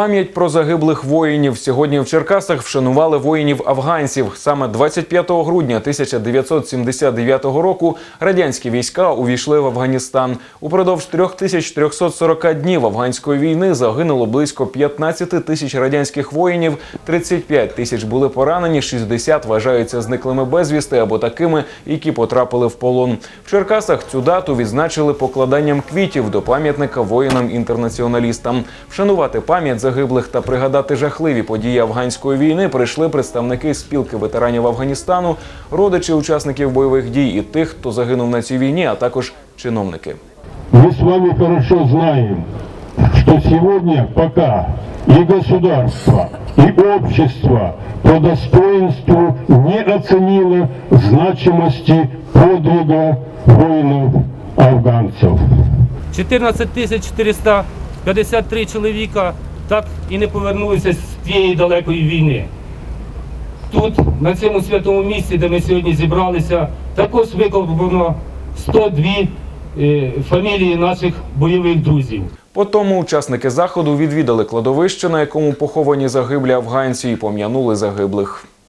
Пам'ять про загиблих воїнів сьогодні в Черкасах вшанували воїнів афганців. Саме 25 грудня 1979 року радянські війська увійшли в Афганістан. Упродовж 3340 днів афганської війни загинуло близько 15 тисяч радянських воїнів, 35 тисяч були поранені, 60 вважаються зниклими безвісти або такими, які потрапили в полон. В Черкасах цю дату відзначили покладанням квітів до пам'ятника воїнам-інтернаціоналістам. Вшанувати пам'ять загиблих та пригадати жахливі події афганської війни прийшли представники спілки ветеранів Афганістану, родичі учасників бойових дій і тих, хто загинув на цій війні, а також чиновники. Мы с вами хорошо знаем, что сегодня пока и государство, и общество по достоинству не оценило значимости подвига воинов-афганцев. 14 тисяч 453 чоловіка так і не повернулися з тієї далекої війни. Тут, на цьому святому місці, де ми сьогодні зібралися, також викопано 102 е, фамілії наших бойових друзів. По тому учасники заходу відвідали кладовище, на якому поховані загиблі афганці, і пом'янули загиблих.